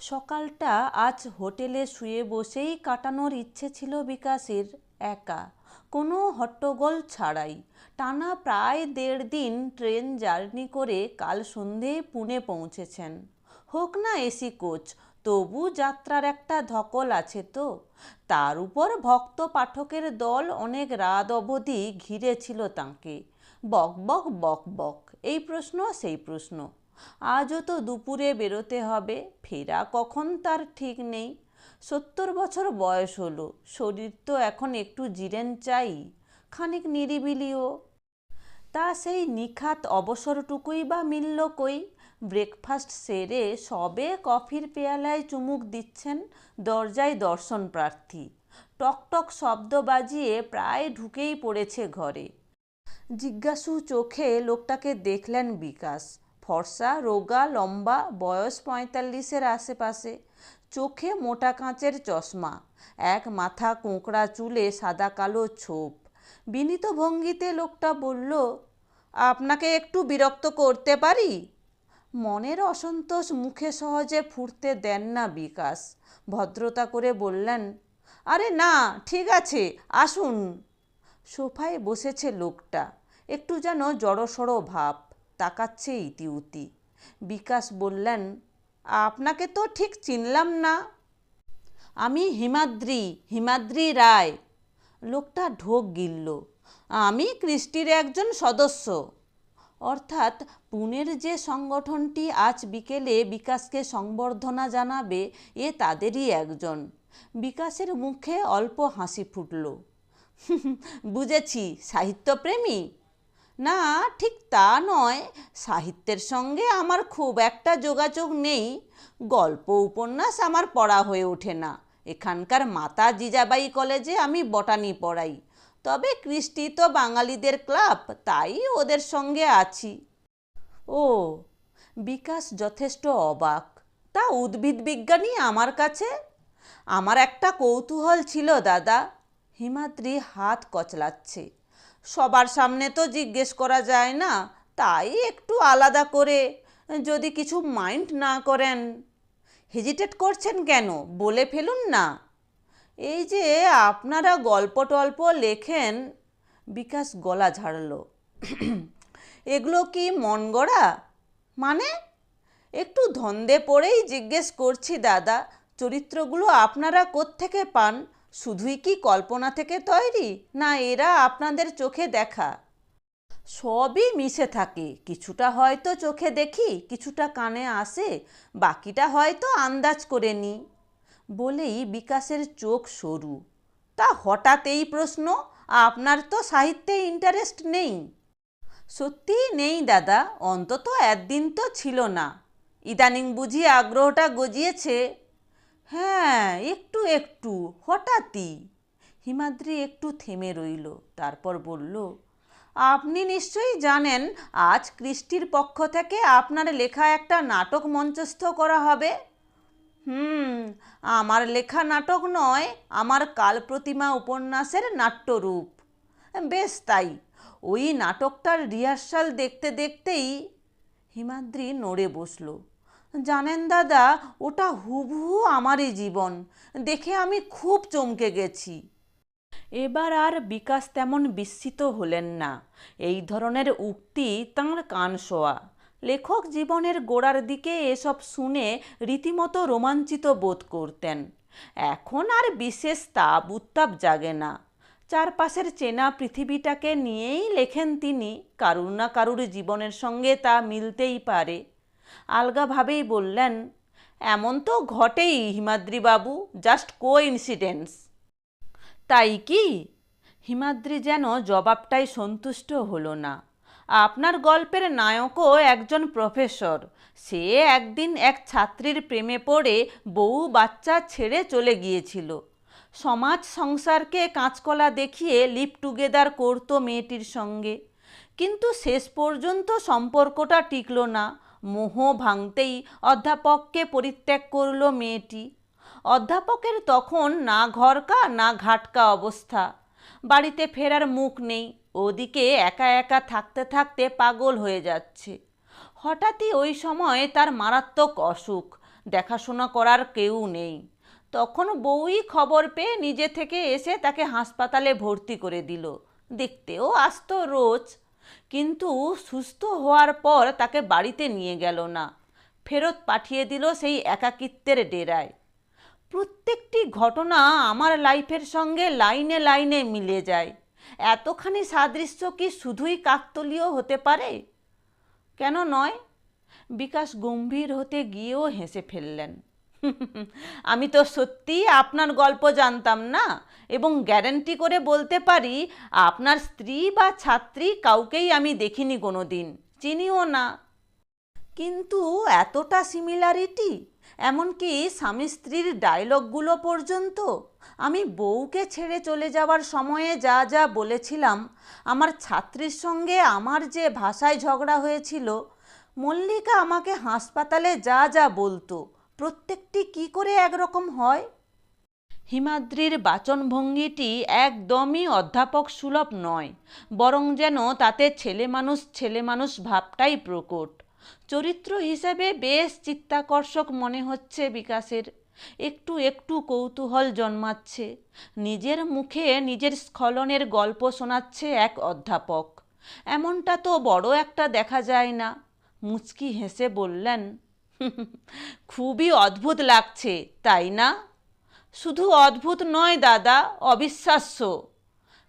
সকালটা আজ হোটেলে শুয়ে বসেই কাটানোর ইচ্ছে ছিল বিকাশের একা। কোনো হট্টগোল ছাড়াই। টানা প্রায় দেড় দিন ট্রেন জার্নি করে কাল সন্ধে পুনে পৌঁছেছেন। হোক না এসি কোচ, তবু যাত্রার একটা ধকল আছে তো। তার উপর ভক্ত পাঠকের দল অনেক রাত অবধি ঘিরে ছিল তাঁকে। বক বক বক বক, এই প্রশ্ন, সেই প্রশ্ন। আজও তো দুপুরে বেরোতে হবে, ফেরা কখন তার ঠিক নেই। সত্তর বছর বয়স হলো, শরীর তো এখন একটু জিরেন চাই, খানিক নিরিবিলিও। তা সেই নিখাত অবসরটুকুই বা মিলল কই? ব্রেকফাস্ট সেরে সবে কফির পেয়ালায় চুমুক দিচ্ছেন দরজায় দর্শন প্রার্থী। টকটক শব্দ বাজিয়ে প্রায় ঢুকেই পড়েছে ঘরে। জিজ্ঞাসু চোখে লোকটাকে দেখলেন বিকাশ। ফর্সা, রোগা, লম্বা, বয়স পঁয়তাল্লিশের আশেপাশে, চোখে মোটা কাঁচের চশমা, এক মাথা কোঁকড়া চুলে সাদা কালো ছোপ। বিনীত ভঙ্গিতে লোকটা বলল, আপনাকে একটু বিরক্ত করতে পারি? মনের অসন্তোষ মুখে সহজে ফুটতে দেন না বিকাশ। ভদ্রতা করে বললেন, আরে না, ঠিক আছে, আসুন। সোফায় বসেছে লোকটা। একটু যেন জড়সড় ভাব। তাকাচ্ছে ইতিউতি বিকাশ বললেন, আপনাকে তো ঠিক চিনলাম না। আমি হিমাদ্রি হিমাদ্রি রায়। লোকটা ঢোক গিলল, আমি কৃষ্টির একজন সদস্য। অর্থাৎ পুনের যে সংগঠনটি আজ বিকেলে বিকাশকে সংবর্ধনা জানাবে, এ তাদেরই একজন। বিকাশের মুখে অল্প হাসি ফুটল। বুঝেছি, সাহিত্যপ্রেমী? না, ঠিক তা নয়। সাহিত্যের সঙ্গে আমার খুব একটা যোগাযোগ নেই। গল্প, উপন্যাস আমার পড়া হয়ে ওঠে না। এখানকার মাতা জিজাবাই কলেজে আমি বটানি পড়াই। তবে কৃষ্টি তো বাঙালিদের ক্লাব, তাই ওদের সঙ্গে আছি। ও, বিকাশ যথেষ্ট অবাক। তা উদ্ভিদ বিজ্ঞানী আমার কাছে? আমার একটা কৌতূহল ছিল, দাদা। হিমাদ্রি হাত কচলাচ্ছে। সবার সামনে তো জিজ্ঞেস করা যায় না, তাই একটু আলাদা করে যদি কিছু মাইন্ড না করেন। হেজিটেট করছেন কেন? বলে ফেলুন না। এই যে আপনারা গল্প টল্প লেখেন, বিকাশ গলা ঝাড়ল। এগুলো কি মন গড়া? মানে? একটু ধন্দে পড়েই জিজ্ঞেস করছি দাদা, চরিত্রগুলো আপনারা কোত্থেকে পান? শুধুই কি কল্পনা থেকে তৈরি, না এরা আপনাদের চোখে দেখা? সবই মিশে থাকে, কিছুটা হয়তো চোখে দেখি, কিছুটা কানে আসে, বাকিটা হয়তো আন্দাজ করে নিই বলেই বিকাশের চোখ সরু। তা হঠাৎ এই প্রশ্ন, আপনার তো সাহিত্যে ইন্টারেস্ট নেই। সত্যি নেই দাদা, অন্তত একদিন তো ছিল না। ইদানিং বুঝি আগ্রহটা গজিয়েছে। হ্যাঁ হঠাৎই হিমাদ্রি একটু থেমে রইল, তারপর বলল, আপনি নিশ্চয়ই জানেন, আজ কৃষ্টির পক্ষ থেকে আপনার লেখা একটা নাটক মঞ্চস্থ করা হবে? হুম, আমার লেখা নাটক নয়, আমার কাল প্রতিমা উপন্যাসের নাট্যরূপ। বেশ তাই, ওই নাটকটার রিহার্সাল দেখতে দেখতেই হিমাদ্রি নড়ে বসল। জানেন দাদা, ওটা হুবহু আমারই জীবন। দেখে আমি খুব চমকে গেছি। এবার আর বিকাশ তেমন বিস্মিত হলেন না। এই ধরনের উক্তি তাঁর কান শোয়া। লেখক জীবনের গোড়ার দিকে এসব শুনে রীতিমতো রোমাঞ্চিত বোধ করতেন। এখন আর বিশেষ তাপ উত্তাপ জাগে না। চারপাশের চেনা পৃথিবীটাকে নিয়েই লেখেন তিনি, কারুর না কারুর জীবনের সঙ্গে তা মিলতেই পারে। আলগাভাবেই বললেন, এমন তো ঘটেই হিমাদ্রিবাবু জাস্ট কো ইনসিডেন্টস তাই কি? হিমাদ্রি যেন জবাবটাই সন্তুষ্ট হলো না। আপনার গল্পের নায়কও একজন প্রফেসর। সে একদিন এক ছাত্রীর প্রেমে পড়ে বউ বাচ্চা ছেড়ে চলে গিয়েছিল। সমাজ সংসারকে কাঁচকলা দেখিয়ে লিপ টুগেদার করতো মেয়েটির সঙ্গে। কিন্তু শেষ পর্যন্ত সম্পর্কটা টিকল না। মোহ ভাঙতেই অধ্যাপককে পরিত্যাগ করল মেয়েটি। অধ্যাপকের তখন না ঘরকা, না ঘাটকা অবস্থা। বাড়িতে ফেরার মুখ নেই, ওদিকে একা একা থাকতে থাকতে পাগল হয়ে যাচ্ছে। হঠাৎই ওই সময় তার মারাত্মক অসুখ, দেখাশোনা করার কেউ নেই। তখন বউই খবর পেয়ে নিজে থেকে এসে তাকে হাসপাতালে ভর্তি করে দিল। দেখতেও আসতো রোজ। কিন্তু সুস্থ হওয়ার পর তাকে বাড়িতে নিয়ে গেল না। ফেরত পাঠিয়ে দিল সেই একাকিত্বের ডেরায়। প্রত্যেকটি ঘটনা আমার লাইফের সঙ্গে লাইনে লাইনে মিলে যায়। এতখানি সাদৃশ্য কি শুধুই কাকতলীয় হতে পারে? কেন নয়, বিকাশ গম্ভীর হতে গিয়েও হেসে ফেললেন। আমি তো সত্যি আপনার গল্প জানতাম না, এবং গ্যারেন্টি করে বলতে পারি, আপনার স্ত্রী বা ছাত্রী কাউকেই আমি দেখিনি কোনো দিন চিনিও না। কিন্তু এতটা সিমিলারিটি এমনকি স্বামী স্ত্রীর ডায়লগগুলো পর্যন্ত, আমি বউকে ছেড়ে চলে যাওয়ার সময়ে যা যা বলেছিলাম, আমার ছাত্রীর সঙ্গে আমার যে ভাষায় ঝগড়া হয়েছিল, মল্লিকা আমাকে হাসপাতালে যা যা বলতো প্রত্যেকটি কি করে একরকম হয়? হিমাদ্রির বাচনভঙ্গিটি একদমই অধ্যাপক সুলভ নয়, বরং যেন তাতে ছেলে মানুষ ছেলে মানুষ ভাবটাই প্রকট। চরিত্র হিসেবে বেশ চিত্তাকর্ষক মনে হচ্ছে বিকাশের। একটু একটু কৌতূহল জন্মাচ্ছে। নিজের মুখে নিজের স্খলনের গল্প শোনাচ্ছে এক অধ্যাপক। এমনটা তো বড় একটা দেখা যায় না। মুচকি হেসে বললেন খুবই অদ্ভুত লাগছে, তাই না? শুধু অদ্ভুত নয় দাদা, অবিশ্বাস্য।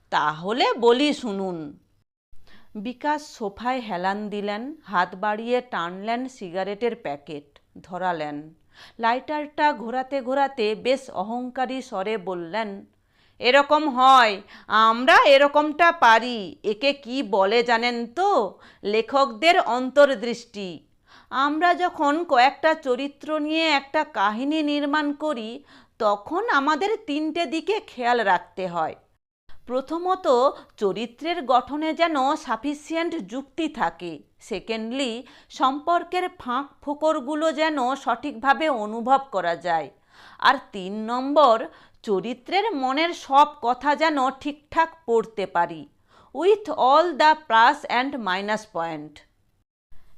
তাহলে বলি শুনুন। বিকাশ সোফায় হেলান দিলেন, হাত বাড়িয়ে টানলেন সিগারেটের প্যাকেট, ধরালেন। লাইটারটা ঘোরাতে ঘোরাতে বেশ অহংকারী স্বরে বললেন, এরকম হয়, আমরা এরকমটা পারি, একে কি বলে জানেন তো? লেখকদের অন্তর্দৃষ্টি। আমরা যখন কয়েকটা চরিত্র নিয়ে একটা কাহিনী নির্মাণ করি, তখন আমাদের তিনটে দিকে খেয়াল রাখতে হয়। প্রথমত, চরিত্রের গঠনে যেন সাফিসিয়েন্ট যুক্তি থাকে। সেকেন্ডলি, সম্পর্কের ফাঁক ফোকরগুলো যেন সঠিকভাবে অনুভব করা যায়। আর তিন নম্বর, চরিত্রের মনের সব কথা যেন ঠিকঠাক পড়তে পারি। With all the plus and minus point.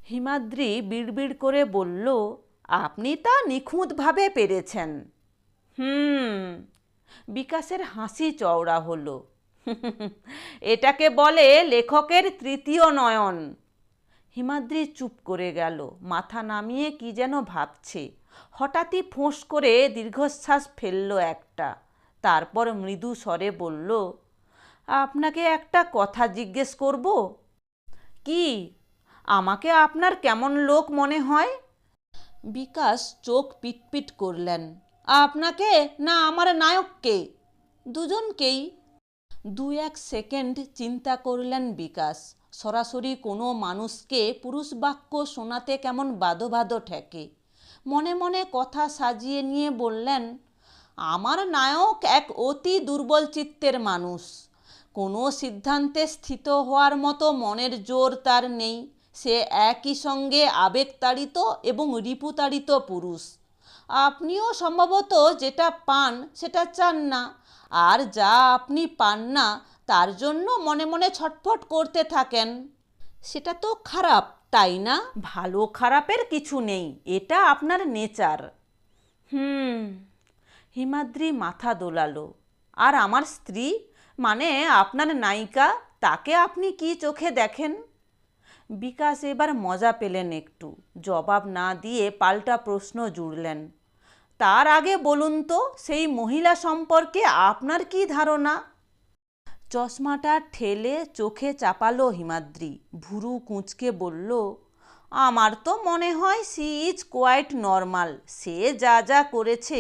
Himadri বিড়বিড় করে বলল, আপনি তা নিখুঁতভাবে পেরেছেন। হুম। বিকাশের হাসি চওড়া হলো। এটাকে বলে লেখকের তৃতীয় নয়ন। হিমাদ্রি চুপ করে গেল, মাথা নামিয়ে কি যেন ভাবছে। হঠাৎই ফোঁস করে দীর্ঘশ্বাস ফেলল একটা। তারপর মৃদু স্বরে বলল, আপনাকে একটা কথা জিজ্ঞেস করব? কি? আমাকে আপনার কেমন লোক মনে হয়? বিকাশ চোখ পিটপিট করলেন। আপনাকে না আমার নায়ককে? দুজনকেই। দু এক সেকেন্ড চিন্তা করলেন বিকাশ। সরাসরি কোনো মানুষকে পুরুষ বাক্য শোনাতে কেমন বাদো বাদো ঠেকে। মনে মনে কথা সাজিয়ে নিয়ে বললেন, আমার নায়ক এক অতি দুর্বল চিত্তের মানুষ। কোনো সিদ্ধান্তে স্থিত হওয়ার মতো মনের জোর তার নেই। সে একই সঙ্গে আবেগতাড়িত এবং রিপুতাড়িত পুরুষ। আপনিও সম্ভবত যেটা পান সেটা চান না। আর যা আপনি পান না, তার জন্য মনে মনে ছটফট করতে থাকেন। সেটা তো খারাপ, তাই না? ভালো খারাপের কিছু নেই, এটা আপনার নেচার। হুম, হিমাদ্রি মাথা দোলালো। আর আমার স্ত্রী মানে আপনার নায়িকা, তাকে আপনি কি চোখে দেখেন? বিকাশ এবার মজা পেলেন একটু। জবাব না দিয়ে পাল্টা প্রশ্ন জুড়লেন, তার আগে বলুন তো, সেই মহিলা সম্পর্কে আপনার কি ধারণা? চশমাটা ঠেলে চোখে চাপালো হিমাদ্রি। ভুরু কুঁচকে বলল, আমার তো মনে হয় সি ইজ কোয়াইট নর্মাল। সে যা যা করেছে,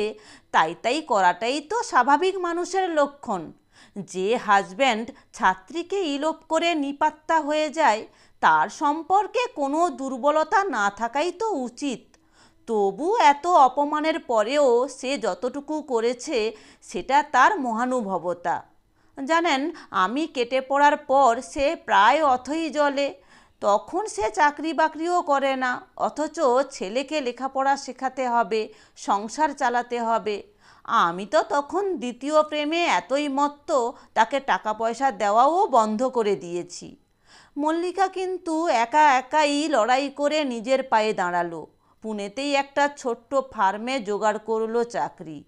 তাই তাই করাটাই তো স্বাভাবিক মানুষের লক্ষণ। যে হাজব্যান্ড ছাত্রীকে ইলোপ করে নিপাত্তা হয়ে যায় তার সম্পর্কে কোনো দুর্বলতা না থাকাই তো উচিত। তবু এত অপমানের পরেও সে যতটুকু করেছে, সেটা তার মহানুভবতা। জানেন, আমি কেটে পড়ার পর সে প্রায় অথই জলে তখন সে চাকরি বাকরিও করে না, অথচ ছেলেকে লেখাপড়া শেখাতে হবে, সংসার চালাতে হবে। আমি তো তখন দ্বিতীয় প্রেমে এতই মত্ত, তাকে টাকা পয়সা দেওয়াও বন্ধ করে দিয়েছি। মল্লিকা কিন্তু একা একাই লড়াই করে নিজের পায়ে দাঁড়াল। পুনেতেই একটা ছোট্ট ফার্মে জোগাড় করল চাকরি।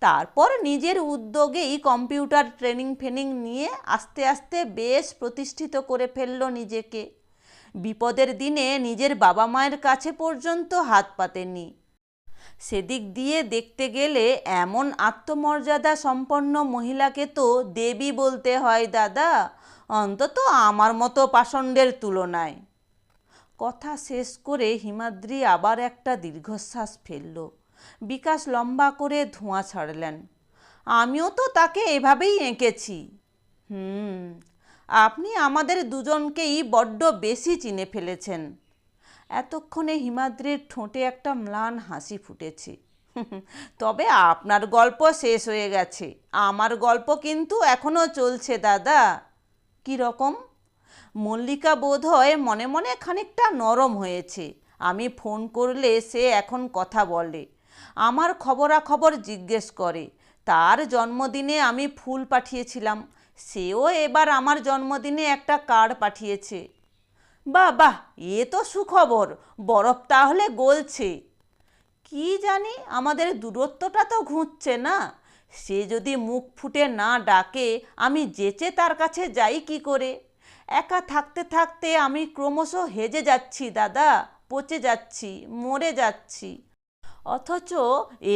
তারপর নিজের উদ্যোগেই কম্পিউটার ট্রেনিং ফেনিং নিয়ে আস্তে আস্তে বেশ প্রতিষ্ঠিত করে ফেলল নিজেকে। বিপদের দিনে নিজের বাবা মায়ের কাছে পর্যন্ত হাত পাতেনি। সেদিক দিয়ে দেখতে গেলে এমন আত্মমর্যাদা সম্পন্ন মহিলাকে তো দেবী বলতে হয় দাদা। অন্তত আমার মতো পাষণ্ডের তুলনায়। কথা শেষ করে হিমাদ্রি আবার একটা দীর্ঘশ্বাস ফেলল। বিকাশ লম্বা করে ধোঁয়া ছাড়লেন। আমিও তো তাকে এভাবেই এঁকেছি। হুম, আপনি আমাদের দুজনকেই বড্ড বেশি চিনে ফেলেছেন। এতক্ষণে হিমাদ্রির ঠোঁটে একটা ম্লান হাসি ফুটেছে। তবে আপনার গল্প শেষ হয়ে গেছে। আমার গল্প কিন্তু এখনও চলছে, দাদা। কি রকম? মল্লিকা বোধ হয় মনে মনে খানিকটা নরম হয়েছে। আমি ফোন করলে সে এখন কথা বলে। আমার খবরাখবর জিজ্ঞেস করে, তার জন্মদিনে আমি ফুল পাঠিয়েছিলাম। সেও এবার আমার জন্মদিনে একটা কার্ড পাঠিয়েছে। বাহ বাহ, এ তো সুখবর। বরফ তাহলে গলছে। কি জানি, আমাদের দূরত্বটা তো ঘুঁচছে না? সে যদি মুখ ফুটে না ডাকে, আমি যেচে তার কাছে যাই কি করে? একা থাকতে থাকতে আমি ক্রমশ হেজে যাচ্ছি, দাদা, পচে যাচ্ছি, মরে যাচ্ছি। অথচ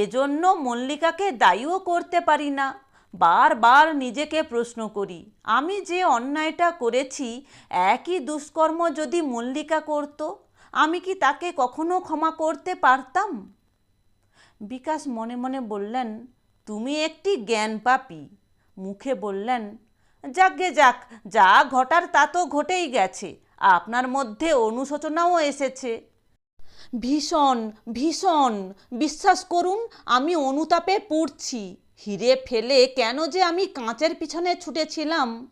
এজন্য মল্লিকাকে দায়ীও করতে পারি না। বারবার নিজেকে প্রশ্ন করি, আমি যে অন্যায়টা করেছি, একই দুষ্কর্ম যদি মল্লিকা করত, আমি কি তাকে কখনো ক্ষমা করতে পারতাম? বিকাশ মনে মনে বললেন তুমি একটি জ্ঞান পাপি। মুখে বললেন যাকগে যাক, যা ঘটার তা তো ঘটেই গেছে। আপনার মধ্যে অনুশোচনাও এসেছে। ভীষণ ভীষণ! বিশ্বাস করুন, আমি অনুতাপে পুড়ছি। হিরে ফেলে কেন যে আমি কাঁচের পিছনে ছুটেছিলাম?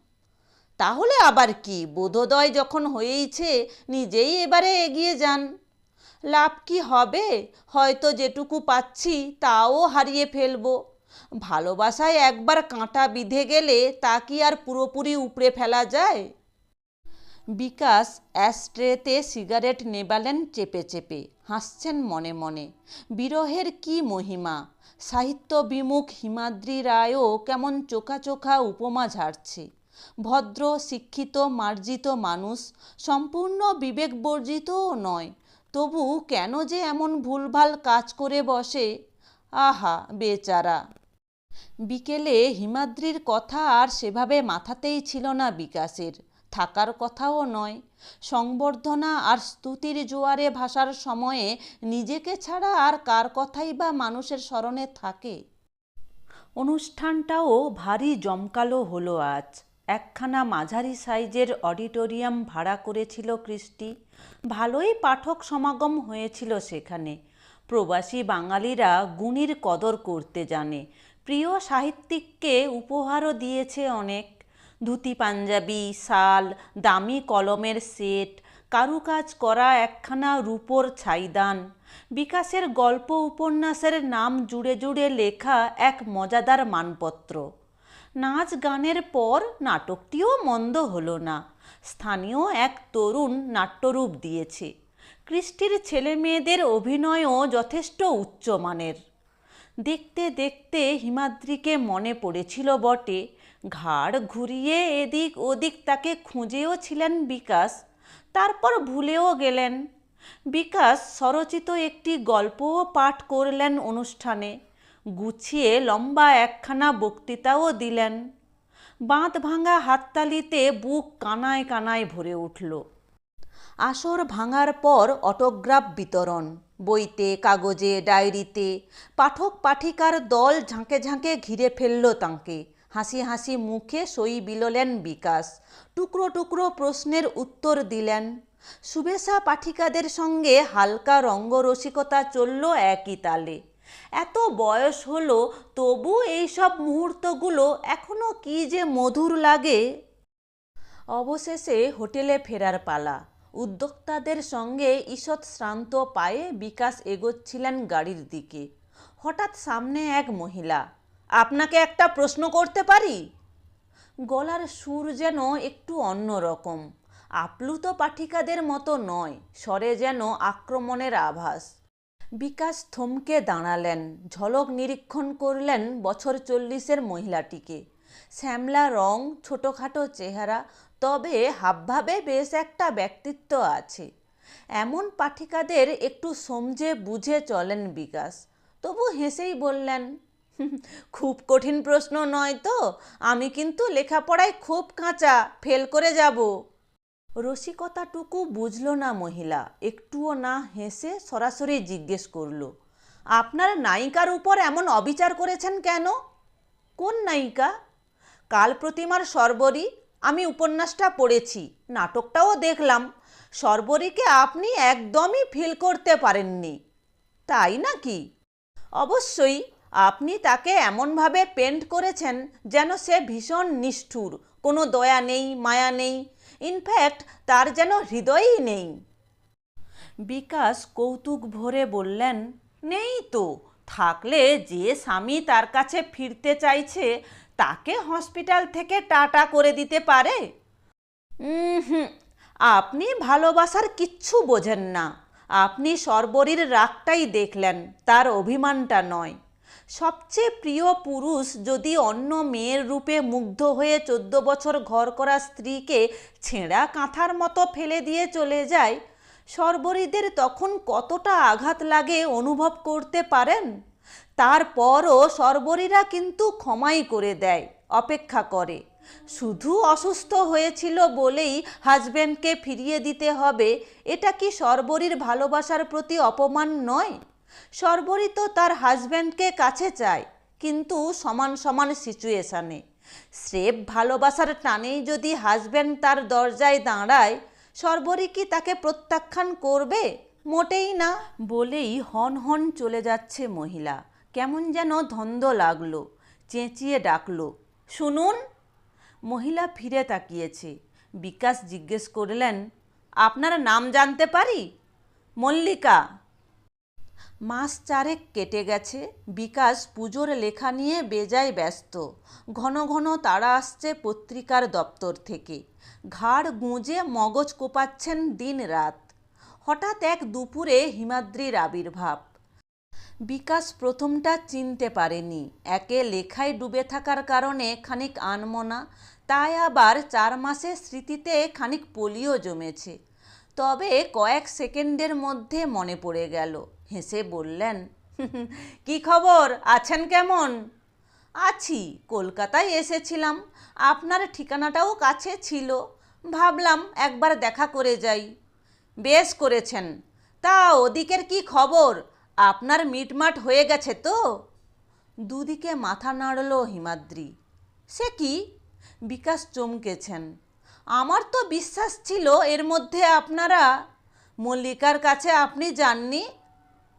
তাহলে আবার কি? বোধোদয় যখন হয়েইছে, নিজেই এবারে এগিয়ে যান। লাভ কি হবে? হয়তো যেটুকু পাচ্ছি, তাও হারিয়ে ফেলব। ভালোবাসায় একবার কাঁটা বিঁধে গেলে তা কি আর পুরোপুরি উপড়ে ফেলা যায়? বিকাশ অ্যাস্ট্রেতে সিগারেট নেবালেন চেপে চেপে, হাসছেন মনে মনে। বিরহের কি মহিমা? সাহিত্য বিমুখ হিমাদ্রি রায়ও কেমন চোখা চোখা উপমা ঝাড়ছে। ভদ্র, শিক্ষিত, মার্জিত মানুষ, সম্পূর্ণ বিবেকবর্জিতও নয়। তবু কেন যে এমন ভুলভাল কাজ করে বসে? আহা, বেচারা! বিকেলে হিমাদ্রির কথা আর সেভাবে মাথাতেই ছিল না বিকাশের। থাকার কথাও নয়। সংবর্ধনা আর স্তুতির জোয়ারে ভাসার সময়ে নিজেকে ছাড়া আর কার কথাই বা মানুষের স্মরণে থাকে। অনুষ্ঠানটাও ভারী জমকালো হলো আজ। একখানা মাঝারি সাইজের অডিটোরিয়াম ভাড়া করেছিল কৃষ্টি। ভালোই পাঠক সমাগম হয়েছিল সেখানে। প্রবাসী বাঙালিরা গুণীর কদর করতে জানে। প্রিয় সাহিত্যিককে উপহারও দিয়েছে অনেক। ধুতি, পাঞ্জাবি, শাল, দামি কলমের সেট, কারুকাজ করা একখানা রূপোর ছাইদান। বিকাশের গল্প উপন্যাসের নাম জুড়ে জুড়ে লেখা এক মজাদার মানপত্র। নাচ গানের পর নাটকটিও মন্দ হলো না। স্থানীয় এক তরুণ নাট্যরূপ দিয়েছে। কৃষ্টির ছেলে মেয়েদের অভিনয়ও যথেষ্ট উচ্চমানের। দেখতে দেখতে হিমাদ্রিকে মনে পড়েছিল বটে। ঘাড় ঘুরিয়ে এদিক ওদিক তাকে খুঁজেও ছিলেন বিকাশ, তারপর ভুলেও গেলেন। বিকাশ স্বরচিত একটি গল্পও পাঠ করলেন অনুষ্ঠানে, গুছিয়ে লম্বা একখানা বক্তৃতাও দিলেন। বাঁধ ভাঙা হাততালিতে বুক কানায় কানায় ভরে উঠল। আসর ভাঙার পর অটোগ্রাফ বিতরণ। বইতে, কাগজে, ডায়েরিতে পাঠক পাঠিকার দল ঝাঁকে ঝাঁকে ঘিরে ফেলল তাঁকে। হাসি হাসি মুখে সই বিললেন বিকাশ। টুকরো টুকরো প্রশ্নের উত্তর দিলেন। শুভেচ্ছা পাঠিকাদের সঙ্গে হালকা রঙ্গরসিকতা চলল একই তালে। এত বয়স হলো, তবু এইসব মুহূর্তগুলো এখনও কি যে মধুর লাগে? অবশেষে হোটেলে ফেরার পালা। উদ্যোক্তাদের সঙ্গে ঈষৎ শ্রান্ত পায়ে বিকাশ এগোচ্ছিলেন গাড়ির দিকে। হঠাৎ সামনে এক মহিলা, আপনাকে একটা প্রশ্ন করতে পারি? গলার সুর যেন একটু অন্যরকম। আপ্লুত পাঠিকাদের মতো নয়, স্বরে যেন আক্রমণের আভাস। বিকাশ থমকে দাঁড়ালেন, ঝলক নিরীক্ষণ করলেন বছর চল্লিশের মহিলাটিকে। শ্যামলা রং, ছোটোখাটো চেহারা তবে হাবভাবে বেশ একটা ব্যক্তিত্ব আছে। এমন পাঠিকাদের একটু সমঝে বুঝে চলেন বিকাশ। তবু হেসেই বললেন খুব কঠিন প্রশ্ন নয় তো, আমি কিন্তু লেখাপড়ায় খুব কাঁচা, ফেল করে যাব। রসিকতাটুকু বুঝল না মহিলা, একটুও না হেসে সরাসরি জিজ্ঞেস করল, আপনার নায়িকার উপর এমন অবিচার করেছেন কেন? কোন নায়িকা? কাল প্রতিমার সর্বরী আমি উপন্যাসটা পড়েছি, নাটকটাও দেখলাম। সর্বরীকে আপনি একদমই ফিল করতে পারেননি। তাই নাকি? অবশ্যই, আপনি তাকে এমনভাবে পেন্ট করেছেন যেন সে ভীষণ নিষ্ঠুর, কোনো দয়া নেই, মায়া নেই। ইনফ্যাক্ট তার যেন হৃদয়ই নেই। বিকাশ কৌতুক ভরে বললেন, নেই তো, থাকলে যে স্বামী তার কাছে ফিরতে চাইছে তাকে হসপিটাল থেকে টাটা করে দিতে পারে? হুম আপনি ভালোবাসার কিচ্ছু বোঝেন না। আপনি সর্বরীর রাগটাই দেখলেন, তার অভিমানটা নয়। সবচেয়ে প্রিয় পুরুষ যদি অন্য মেয়ের রূপে মুগ্ধ হয়ে চোদ্দ বছর ঘর করা স্ত্রীকে ছেঁড়া কাঁথার মতো ফেলে দিয়ে চলে যায়, সর্বরীদের তখন কতটা আঘাত লাগে অনুভব করতে পারেন? তারপরও সর্বরীরা কিন্তু ক্ষমাই করে দেয়, অপেক্ষা করে। শুধু অসুস্থ হয়েছিল বলেই হাজব্যান্ডকে ফিরিয়ে দিতে হবে, এটা কি সর্বরীর ভালোবাসার প্রতি অপমান নয়? সর্বরী তো তার হাজব্যান্ডকে কাছে চায়, কিন্তু সমান সমান সিচুয়েশানে স্রেফ ভালোবাসার টানেই যদি হাজব্যান্ড তার দরজায় দাঁড়ায়, সর্বরী কি তাকে প্রত্যাখ্যান করবে? মোটেই না বলেই হন হন চলে যাচ্ছে মহিলা। কেমন যেন ধন্দ লাগল, চেঁচিয়ে ডাকলো, শুনুন। মহিলা ফিরে তাকিয়েছে। বিকাশ জিজ্ঞেস করলেন, আপনার নাম জানতে পারি? মল্লিকা। মাস চারেক কেটে গেছে। বিকাশ পুজোর লেখা নিয়ে বেজায় ব্যস্ত। ঘন ঘন তারা আসছে পত্রিকার দপ্তর থেকে। ঘাড় গুঁজে মগজ কোপাচ্ছেন দিন রাত হঠাৎ এক দুপুরে হিমাদ্রির আবির্ভাব। বিকাশ প্রথমটা চিনতে পারেনি। একে লেখায় ডুবে থাকার কারণে খানিক আনমনা, তাই আবার চার মাসের স্মৃতিতে খানিক পোলিও জমেছে। তবে কয়েক সেকেন্ডের মধ্যে মনে পড়ে গেল। হেসে বললেন কি খবর? আছেন কেমন? আছি, কলকাতায় এসেছিলাম। আপনার ঠিকানাটাও কাছে ছিল। ভাবলাম একবার দেখা করে যাই। বেশ করেছেন। তা ওদিকের কি খবর? আপনার মিটমাট হয়ে গেছে তো? দুদিকে মাথা নাড়ল হিমাদ্রি। সে কি? বিকাশ চমকেছেন। আমার তো বিশ্বাস ছিল এর মধ্যে আপনারা মল্লিকার কাছে আপনি যাননি।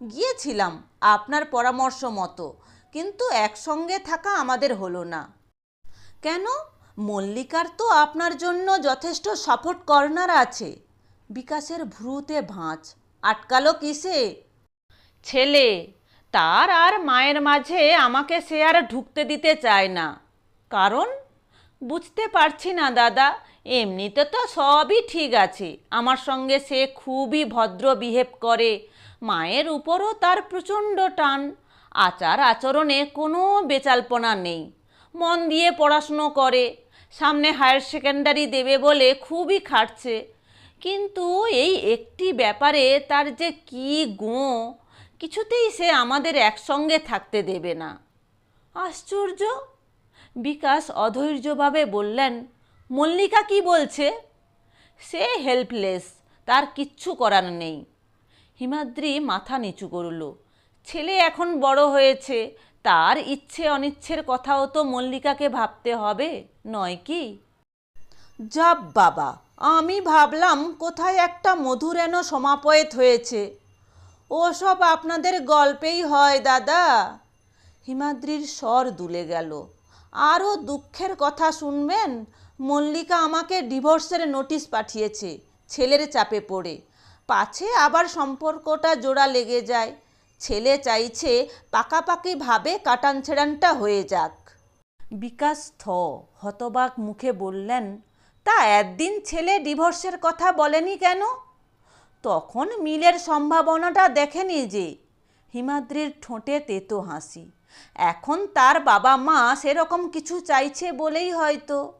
গিয়েছিলাম আপনার পরামর্শ মতো, কিন্তু একসঙ্গে থাকা আমাদের হলো না। কেন? মল্লিকার তো আপনার জন্য যথেষ্ট সাপোর্ট কর্নার আছে। বিকাশের ভ্রুতে ভাঁজ, আটকালো কিসে? ছেলে, তার আর মায়ের মাঝে আমাকে সে আর ঢুকতে দিতে চায় না। কারণ? বুঝতে পারছি না দাদা, এমনিতে তো সবই ঠিক আছে। আমার সঙ্গে সে খুবই ভদ্র বিহেভ করে, মায়ের উপরও তার প্রচণ্ড টান। আচার আচরণে কোনো বেচালপনা নেই। মন দিয়ে পড়াশুনো করে, সামনে হায়ার সেকেন্ডারি দেবে বলে খুবই খাটছে। কিন্তু এই একটি ব্যাপারে তার যে কী গো কিছুতেই সে আমাদের একসঙ্গে থাকতে দেবে না। আশ্চর্য! বিকাশ অধৈর্যভাবে বললেন, মল্লিকা কি বলছে? সে হেল্পলেস তার কিচ্ছু করার নেই। হিমাদ্রি মাথা নিচু করল, ছেলে এখন বড় হয়েছে, তার ইচ্ছে অনিচ্ছের কথাও তো মল্লিকাকে ভাবতে হবে, নয় কি? যাব বাবা আমি ভাবলাম কোথায় একটা মধুরেণ সমাপয়েত হয়েছে। ওসব আপনাদের গল্পেই হয়, দাদা। হিমাদ্রির স্বর দুলে গেল। আরও দুঃখের কথা শুনবেন? মল্লিকা আমাকে ডিভোর্সের নোটিশ পাঠিয়েছে, ছেলের চাপে পড়ে। পাছে আবার সম্পর্কটা জোড়া লেগে যায়। ছেলে চাইছে পাকাপাকিভাবে কাটান ছেড়ানটা হয়ে যাক। বিকাশ থ হতবাক মুখে বললেন তা একদিন ছেলে ডিভোর্সের কথা বলেনি কেন? তখন মিলের সম্ভাবনাটা দেখেনি যে হিমাদ্রির ঠোঁটে তেতো হাসি। এখন তার বাবা মা সেরকম কিছু চাইছে বলেই হয়তো।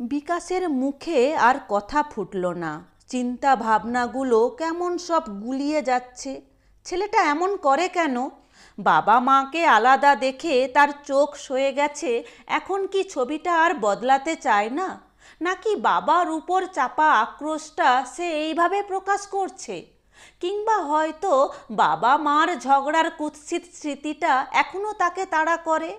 বিকাশের মুখে আর কথা ফুটল না। চিন্তা ভাবনাগুলো কেমন সব গুলিয়ে যাচ্ছে। ছেলেটা এমন করে কেন? বাবা মাকে আলাদা দেখে তার চোখ সয়ে গেছে। এখন কি ছবিটা আর বদলাতে চায় না? নাকি বাবার উপর চাপা আক্রোশটা সে এইভাবে প্রকাশ করছে? কিংবা হয়তো বাবা মার ঝগড়ার কুৎসিত স্মৃতিটা এখনও তাকে তাড়া করে?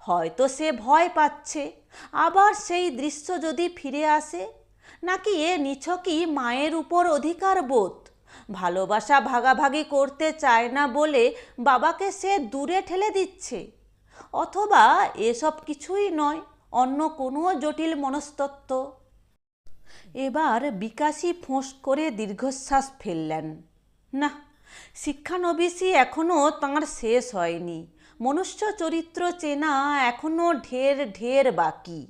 হয়তো সে ভয় পাচ্ছে। আবার সেই দৃশ্য যদি ফিরে আসে? নাকি এ নিছকই মায়ের উপর অধিকার বোধ? ভালোবাসা ভাগাভাগি করতে চায় না বলে বাবাকে সে দূরে ঠেলে দিচ্ছে? অথবা এসব কিছুই নয় অন্য কোনো জটিল মনস্তত্ত্ব। এবার বিকাশী ফোঁস করে দীর্ঘশ্বাস ফেললেন। না, শিক্ষানবিশি এখনও তাঁর শেষ হয়নি। মনুষ্য চরিত্র চেনা এখনও ঢের ঢের বাকি।